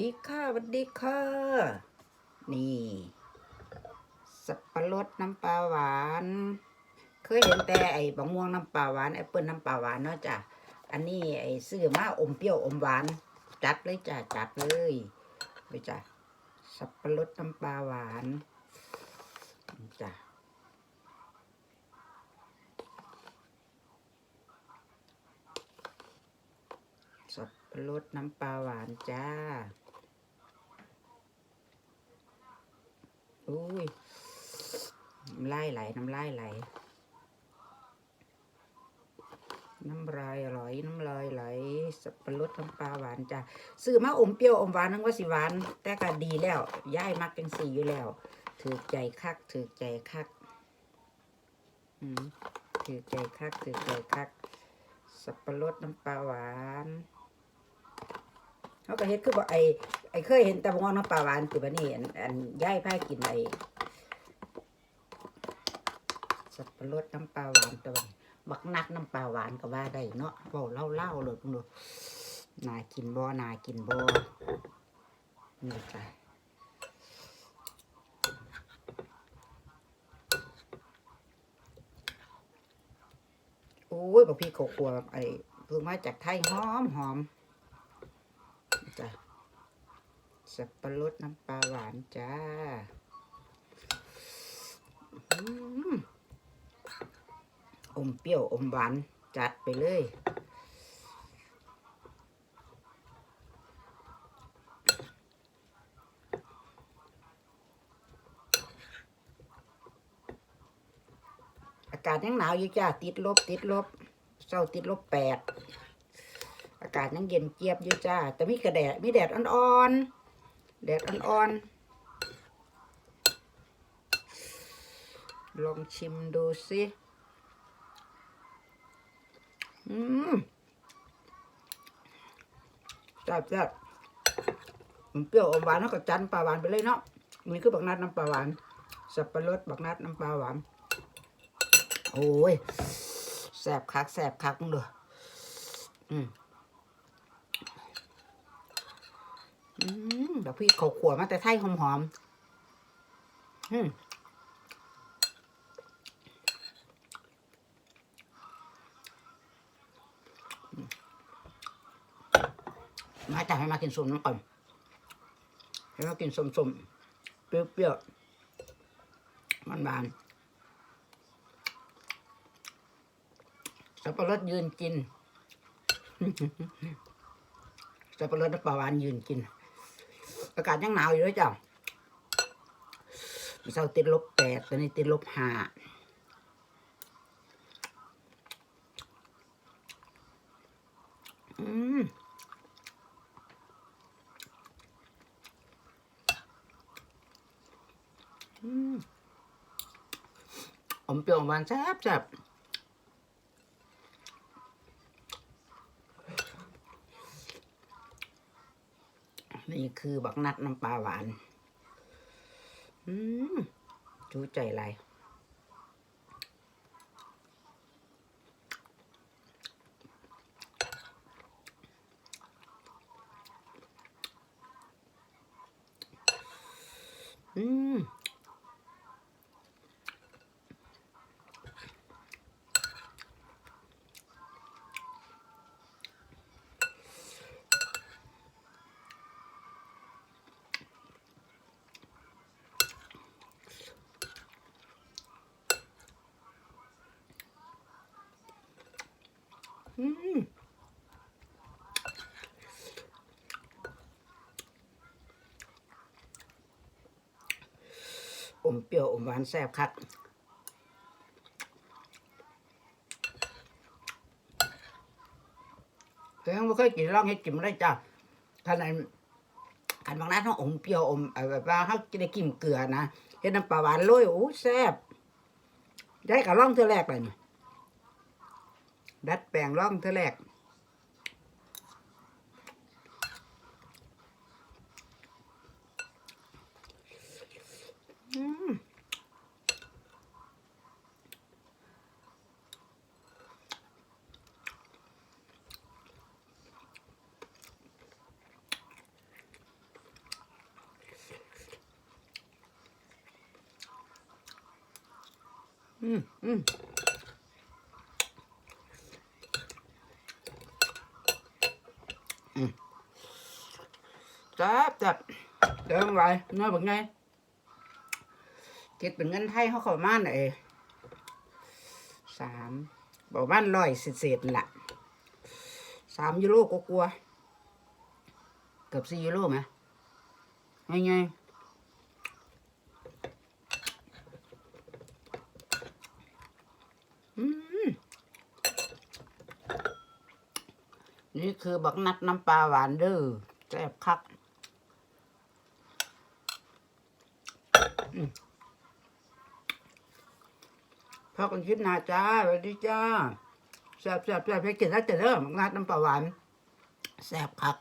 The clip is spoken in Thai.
ดีค่ะสวัสดีค่ะ นี่ สับปะรดน้ำปลาหวาน เคยเห็นแต่ไอ้บะม่วงน้ำปลาหวานแอปเปิลน้ำปลาหวานเนาะจ้ะ อันนี้ไอ้ซื้อมาอมเปรี้ยวอมหวาน จัดเลยจ้ะจัดเลยไปจ้ะ สับปะรดน้ำปลาหวานจ้ะสับปะรดน้ำปลาหวานจ้า อุ้ยน้ำลายไหล น้ำลายไหล น้ำลายไหลน้ำลายไหล สับปะรดน้ำปลาหวานจ้าซื้อมาอมเปรี้ยวอมหวานนึกว่าสิหวาน แต่ก็ดีแล้วย่ายมักจังสีอยู่แล้ว ถือใจคัก ถือใจคัก อืมถือใจคัก ถือใจคัก สับปะรดน้ำปลาหวานเขาก็เฮ็ดคือบอกไอ ไอ้เคยเห็นต่บางน้ำปลาหวานคือแบบนี้อันอันย่ายพากินไอ้สับปะรดน้ำปลาหวานตัวนี้บักนักน้ำปลาหวานก็ว่าได้เนาะเบาเล่าเล่าเลยคุณดูนากินบ่นากินบ่นี่จ้ะโอ้ยบอกพี่เขาครัวไอ้เพิ่งมาจากไทยหอมหอมจ้ะ สับปะรดน้ำปลาหวานจ้าอมอมเปรี้ยวอมหวาน จัดไปเลยอากาศยังหนาวอยู่จ้าติดลบ ติดลบเศร้าติดลบแปดอากาศยังเย็นเจี๊ยบอยู่จ้า แต่มีกระแดดมีแดดอ่อนๆ แดดอ่อนๆ ลองชิมดูสิ อืมจับจับมันเปรี้ยวอมหวานแล้วก็จันปลาหวานไปเลยเนาะนี่คือบักนัดน้ำปลาหวาน สับปะรดบักนัดน้ำปลาหวาน โอ้ยแสบคักแสบคักมึงดูอืม อืมแบบพี่เขาขวมาแต่ไทยหอมหอมอืมมาแต่ให้มากินส้มน้ำก่อนให้มากินส้มๆ เปรี้ยวๆมันบานสับปะรดยืนกิน สับปะรดน้ำปลาหวานยืนกิน อากาศยังหนาวอยู่เลยจ้ะเช้าติดลบแปดตอนนี้ติดลบห้าอืมอืมอมเปรี้ยวหวานแซ่บแซ่บ นี่คือบักนัดน้ำปลาหวาน อืมจูใจไรอืม อมเปรี้ยวอมหวานแซ่บคักเคยไม่เคยกินลองให้กินมาได้จ้ะท่านไหนขันบางนั้นเขาอมเปรี้ยวอมแบบว่าเขาจะได้กินเกลือนะเห็นน้ำปลาหวานโรยโอ้แซ่บได้กับล่องเท่าแรกเลย ดัดแปลงร่องเท่าแรก嗯嗯。Mm, mm. จับเดี๋ยวไว้น้อยบอกไงคิดเป็นเงินไทยเขาเข้ามาน่อยสามบอกบ้านร้อยเศษๆนั่แหละสามยูโรก็กลัวเกือบสี่ยูโรไหมงไงอืมนี่คือบักนัดน้ำปลาหวานเด้อแซ่บคัก พอกันคลิปหน้าจ้าสวัสดีจ้าแซ่บแซ่บแซ่บให้กินแล้วจะเริ่มงาดน้ำปลาหวานแซ่บคัก